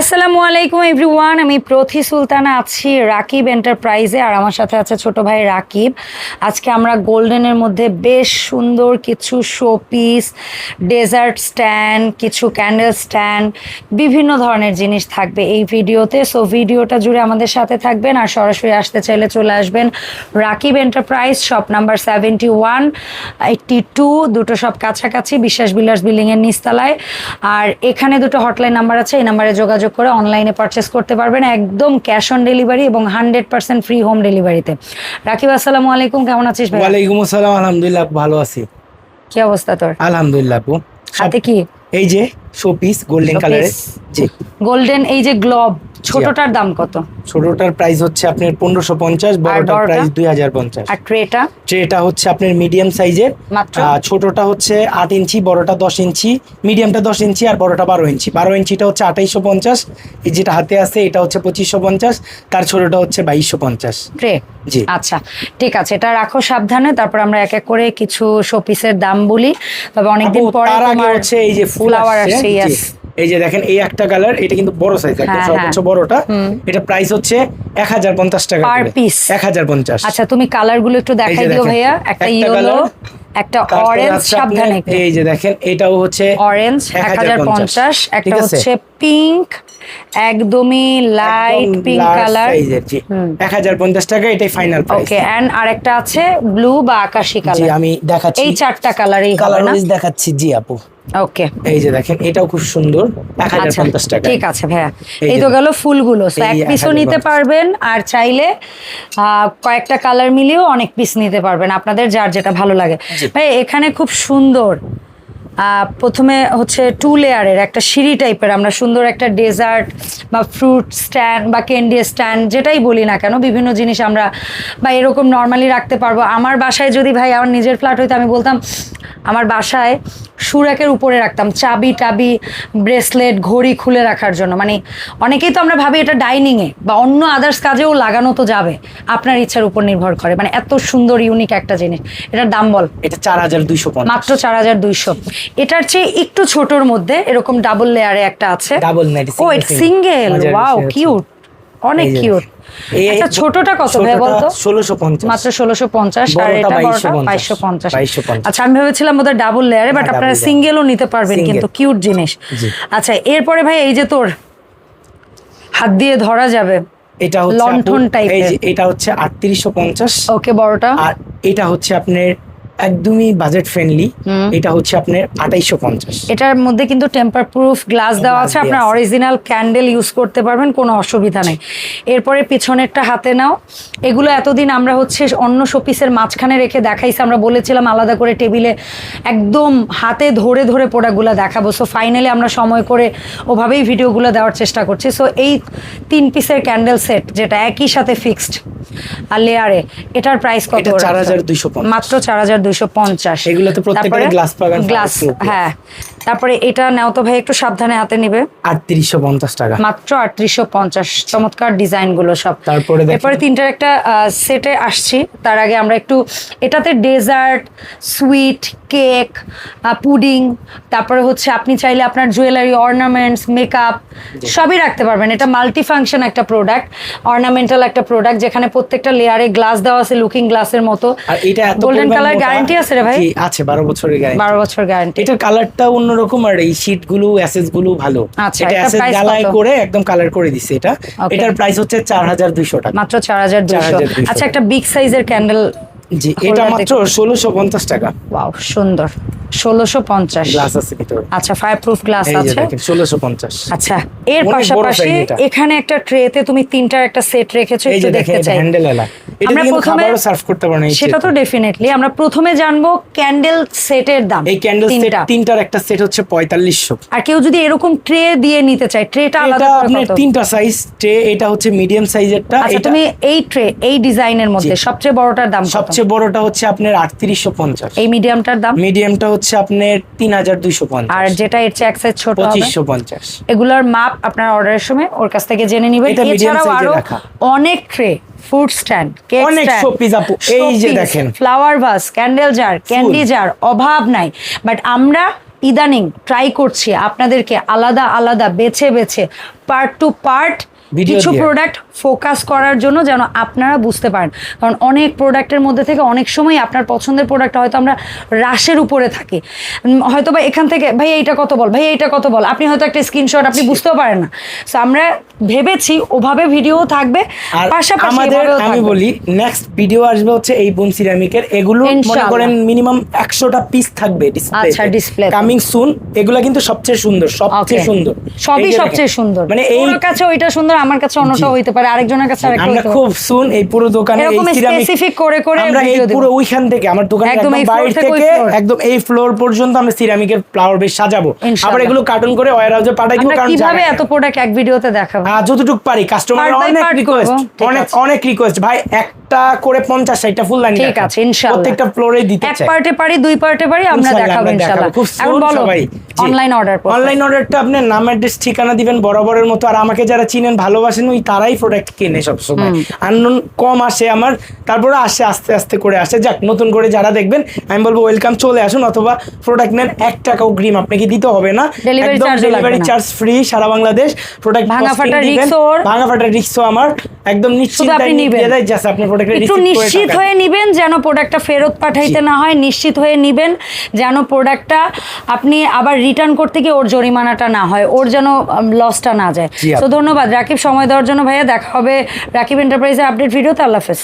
আসসালামু আলাইকুম, এভরিওয়ান। আমি প্রথি সুলতানা আছি রাকিব এন্টারপ্রাইজে, আর আমার সাথে আছে ছোট ভাই রাকিব। আজকে আমরা গোল্ডেনের মধ্যে বেশ সুন্দর কিছু শোপিস, ডেজার্ট স্ট্যান্ড, কিছু ক্যান্ডেল স্ট্যান্ড, বিভিন্ন ধরনের জিনিস থাকবে এই ভিডিওতে। সো, ভিডিওটা জুড়ে আমাদের সাথে থাকবেন, আর সরাসরি আসতে চাইলে চলে আসবেন Rakib enterprise, shop number seventy one, eighty two, দুটো সব কাছাকাছি, বিশ্বাস বিলাস বিল্ডিংয়ের নিচতলায়। আর এখানে দুটো হটলাইন নাম্বার আছে, এই নাম্বারে যোগাযোগ করে অনলাইনে পারচেস করতে পারবেন একদম ক্যাশ অন ডেলিভারি এবং হান্ড্রেড পার্সেন্ট ফ্রি হোম ডেলিভারিতে রাকিব আসসালামু আলাইকুম কেমন আছিস ভাই ওয়ালাইকুম আসসালাম আলহামদুলিল্লাহ ভালো আছি। কি অবস্থা তোর? আলহামদুলিল্লাহ আপু। হাতে কি? এই যে শোপিস গোল্ডেন কালারের জি। গোল্ডেন এই যে গ্লোব ছোটটার দাম কত? ছোটটার প্রাইস হচ্ছে আপনার পনেরোশো পঞ্চাশ বড়টার প্রাইস দুই হাজার পঞ্চাশ। আর ট্রেটা? ট্রেটা হচ্ছে আপনার মিডিয়াম সাইজের ছোটটা হচ্ছে আট ইঞ্চি বড়টা দশ ইঞ্চি মিডিয়ামটা দশ ইঞ্চি আর বড়টা বারো ইঞ্চি। বারো ইঞ্চিটা হচ্ছে আঠাইশো পঞ্চাশ এই যেটা হাতে আছে এটা হচ্ছে পঁচিশশো পঞ্চাশ তার ছোটটা হচ্ছে বাইশশো পঞ্চাশ। ট্রে? জি। আচ্ছা ঠিক আছে এটা রাখো সাবধানে তারপর আমরা এক এক করে কিছু শোপিসের দাম বলি। তবে অনেকদিন পরে হচ্ছে এই যে ফুল flower আসছে আসছে, জি। yes. এই যে দেখেন এই একটা কালার এটা কিন্তু বড় সাইজ একদম হ্যাঁ, সর্বোচ্চ হ্যাঁ। বড়টা। এটা প্রাইস হচ্ছে এক হাজার পঞ্চাশ টাকা Per পিস এক হাজার পঞ্চাশ। আচ্ছা তুমি কালারগুলো একটু দেখাই দিও ভাইয়া। একটা ইয়েলো একটা অরেঞ্জ সাবধানে এই যে দেখেন এটাও হচ্ছে অরেঞ্জ এক হাজার পঞ্চাশ। একটা হচ্ছে পিঙ্ক একদমই লাইট পিঙ্ক কালার জি। হুম। এক হাজার পঞ্চাশ টাকা এটাই ফাইনাল প্রাইস ওকে এন্ড আরেকটা আছে ব্লু বা আকাশি জি আমি দেখাচ্ছি। এই চারটা কালারই কালার দেখাচ্ছি জি আপু। ওকে এই যে দেখেন এটাও খুব সুন্দর এক হাজার আচ্ছা পঞ্চাশ টাকা। ঠিক আছে ভাইয়া। এই তো গেল ফুলগুলো। এক পিসও নিতে পারবেন আর চাইলে আহ, কয়েকটা কালার মিলিয়েও অনেক পিস নিতে পারবেন আপনাদের যার যেটা ভালো লাগে। ভাই এখানে খুব সুন্দর প্রথমে হচ্ছে টু লেয়ারের একটা সিঁড়ি টাইপের আমরা সুন্দর একটা ডেজার্ট বা ফ্রুট স্ট্যান্ড বা ক্যান্ডি স্ট্যান্ড যেটাই বলি না কেন বিভিন্ন জিনিস আমরা বা এরকম নর্মালি রাখতে পারব। আমার বাসায় যদি ভাই আমার নিজের ফ্ল্যাট হইতো আমি বলতাম আমার বাসায় সুরাকের উপরে রাখতাম চাবি টাবি ব্রেসলেট ঘড়ি খুলে রাখার জন্য। মানে অনেকেই তো আমরা ভাবি এটা ডাইনিংয়ে বা অন্য আদার্স কাজেও লাগানো তো যাবে আপনার ইচ্ছার উপর নির্ভর করে। মানে এত সুন্দর ইউনিক একটা জিনিস। এটার দাম বল? এটা চার হাজার দুইশো মাত্র চার হাজার দুইশো। এটার চেয়ে একটু ছোটর মধ্যে এরকম ডাবল লেয়ারে একটা আছে। ডাবল নাইট ও সিঙ্গেল ওয়াও কিউট অনেক কিউট আচ্ছা ছোটটা কত ভাই বলতো? ষোলোশো পঞ্চাশ। মাত্র ষোলোশো পঞ্চাশ আর এটা বড়টা 2250 বাইশশো পঞ্চাশ। 2250 আচ্ছা আমি ভেবেছিলাম বোধহয় ডাবল লেয়ারে বাট আপনারা সিঙ্গেলও নিতে পারবেন কিন্তু কিউট জিনিস। আচ্ছা এরপরে ভাই এই যে তোর হাত দিয়ে ধরা যাবে এটা হচ্ছে এই যে এটা হচ্ছে আটত্রিশশো পঞ্চাশ। ওকে বড়টা। আর এটা হচ্ছে আপনার একদমই বাজেট ফ্রেন্ডলি। এটা হচ্ছে আপনার আঠাইশো পঞ্চাশ। এটার মধ্যে কিন্তু টেম্পার প্রুফ গ্লাস দেওয়া আছে আপনার অরিজিনাল ক্যান্ডেল ইউজ করতে পারবেন কোনো অসুবিধা নেই। এরপরে পিছনেরটা হাতে নাও। এগুলো এতদিন আমরা হচ্ছে অন্য শোপিসের মাঝখানে রেখে দেখাইছি আমরা বলেছিলাম আলাদা করে টেবিলে একদম হাতে ধরে ধরে প্রোডাক্টগুলো দেখাবো। সো ফাইনালি আমরা সময় করে ওভাবেই ভিডিওগুলো দেওয়ার চেষ্টা করছি। সো এই তিন পিসের ক্যান্ডেল সেট যেটা একই সাথে ফিক্সড আর লেয়ারে এটার প্রাইস কত চার হাজার দুইশো পঞ্চাশ। মাত্র চার হাজার দুইশো পঞ্চাশ। এগুলো তো পাবেন, গ্লাস হ্যাঁ। তারপরে এটা নাও তো ভাই একটু সাবধানে হাতে নিবে। আটত্রিশশো পঞ্চাশ টাকা। মাত্র আটত্রিশশো পঞ্চাশ চমৎকার ডিজাইনগুলো সব। তারপরে এরপরে তিনটার একটা সেটে আসছি। তার আগে আমরা একটু এটাতে ডেজার্ট সুইট কেক পুডিং তারপরে হচ্ছে আপনি চাইলে আপনার জুয়েলারি অর্নামেন্টস মেকআপ সবই রাখতে পারবেন। এটা মাল্টি ফাংশন একটা প্রোডাক্ট অর্নামেন্টাল একটা প্রোডাক্ট যেখানে প্রত্যেকটা লেয়ারে গ্লাস দেওয়া আছে লুকিং গ্লাসের মতো। আর এটা গোল্ডেন কালার গ্যারান্টি আছে রে ভাই? আছে বারো বছরের গ্যারান্টি বারো বছর গ্যারান্টি এটার কালারটা অন্যরকম আর এই শীটগুলো অ্যাসেসগুলো ভালো। আচ্ছা, এটা অ্যাসেস কত? করে একদম কালার করে দিছে এটা। এটার প্রাইস হচ্ছে চার হাজার দুইশো টাকা। মাত্র চার হাজার 4,200 আচ্ছা একটা বিগ সাইজের ক্যান্ডেল জি এটা মাত্র ষোলোশো পঞ্চাশ টাকা। ওয়াও সুন্দর। ষোলোশো পঞ্চাশ। গ্লাস আছে ভিতরে। আচ্ছা ফায়ার প্রুফ গ্লাস আছে। দেখেন ষোলোশো পঞ্চাশ। আচ্ছা এর পাশাপাশি এখানে একটা ট্রেতে তুমি তিনটার একটা সেট রেখেছো একটু দেখতে চাই। হ্যান্ডেল এলা। এটা আমরা কিন্তু খাবারও সার্ভ করতে পারেন সেটা তো ডেফিনেটলি আমরা প্রথমে জানব ক্যান্ডেল সেটের দাম এই ক্যান্ডেল সেট তিনটার একটা সেট হচ্ছে পঁয়তাল্লিশশো। আর কেউ যদি এরকম ট্রে দিয়ে নিতে চায় ট্রেটা আলাদা করে আপনার তিনটা সাইজ ট্রে এটা হচ্ছে মিডিয়াম সাইজেরটা আচ্ছা তুমি এই ট্রে এই ডিজাইনের মধ্যে সবচেয়ে বড়টার দাম কত? সবচেয়ে বড়টা হচ্ছে আপনার আটত্রিশশো পঞ্চাশ। এই মিডিয়ামটার দাম? মিডিয়ামটা হচ্ছে আপনার তিন হাজার দুইশো আর যেটা এর চেয়ে এক size ছোট হবে পঞ্চাশ। এগুলোর মাপ আপনার অর্ডারের সময় ওর কাছ থেকে জেনে নিবেন। এছাড়াও আরও অনেক ট্রে ফুড স্ট্যান্ড কেক অনেক শোপিস আপু, এই যে দেখেন। Flower vase candle jar candy jar অভাব নাই বাট আমরা ইদানিং ট্রাই করছি আপনাদেরকে আলাদা আলাদা বেছে বেছে পার্ট টু পার্ট কিছু প্রোডাক্ট ফোকাস করার জন্য যেন আপনারা বুঝতে পারেন। কারণ অনেক প্রোডাক্টের মধ্যে থেকে অনেক সময় আপনার পছন্দের প্রোডাক্ট হয়তো আমরা রাশের উপরে থাকি। হয়তো বা এখান থেকে ভাই এইটা কত বল? ভাই এইটা কত বল? আপনি হয়তো একটা স্ক্রিনশট আপনি বুঝতেও পারেন না। সো আমরা ভেবেছি ওভাবে ভিডিও থাকবে। পাশাপাশি আমি বলি নেক্সট ভিডিও আসবে হচ্ছে এই বোন সিরামিকের এগুলো মনে। করেন মিনিমাম একশোটা পিস থাকবে ডিসপ্লে আচ্ছা, display তে। কামিং সুন এগুলা কিন্তু সবচেয়ে সুন্দর সবচেয়ে সুন্দর। সবই সবচেয়ে সুন্দর। মানে এই কাছে ওইটা সুন্দর আমার কাছে অন্যটা হইতে পারে আরেকজনের কাছে আরেকটা আমরা খুব সুন এই পুরো দোকানে এই specific করে করে আমরা এই পুরো ওইখান থেকে আমার দোকানের একদম বাইরে থেকে। একদম এই ফ্লোর পর্যন্ত আমরা সিরামিকের ফ্লাওয়ার বেশ সাজাবো। আবার এগুলো কার্টুন করে ওয়ার হাউসে পাঠাই দিব কারণ কীভাবে এত প্রোডাক্ট এক ভিডিওতে দেখাবো? আহ, যতটুকু পারি কাস্টমার অনেক রিকোয়েস্ট অনেক অনেক রিকোয়েস্ট ভাই একটা করে পঞ্চাশ ষাটটা ফুল লাইন ঠিক আছে ইনশাআল্লাহ। প্রত্যেকটা ফ্লোরে দিতে চাই। এক পার্টে পারি দুই পার্টে পারি আমরা দেখাবো ইনশাআল্লাহ। এখন বলো সবাই। অনলাইন অর্ডার অনলাইন অর্ডারটা আপনার নাম অ্যাড্রেস ঠিকানা দিবেন বরাবরের মতো। আর আমাকে যারা চিনেন ভালোবাসেন ওই তারাই প্রোডাক্ট কেনে সব সময় আননোন কম আসে আমার তারপরে আসে আস্তে আস্তে করে আসে। যাক নতুন করে যারা দেখবেন আমি বলব ওয়েলকাম চলে আসুন অথবা প্রোডাক্ট নেন এক টাকাও গ্রিম আপনাকে দিতে হবে না। ডেলিভারি চার্জ ফ্রি সারা বাংলাদেশ। প্রোডাক্ট ভাঙা ফাটা রিক্সও আমার। একদম নিশ্চিত আপনি নিবেন। জাস্ট আপনি প্রোডাক্ট একটু নিশ্চিত হয়ে নিবেন যেন প্রোডাক্টটা ফেরত পাঠাইতে না হয় নিশ্চিত হয়ে নিবেন যেন প্রোডাক্টটা আপনি আবার রিটার্ন করতে গিয়ে ওর জরিমানাটা না হয় ওর যেন লসটা না যায়। তো ধন্যবাদ। রাকিব সময় দেওয়ার জন্য ভাইয়া দেখা হবে রাকিব এন্টারপ্রাইজের আপডেট ভিডিওতে আল্লাহ হাফেজ।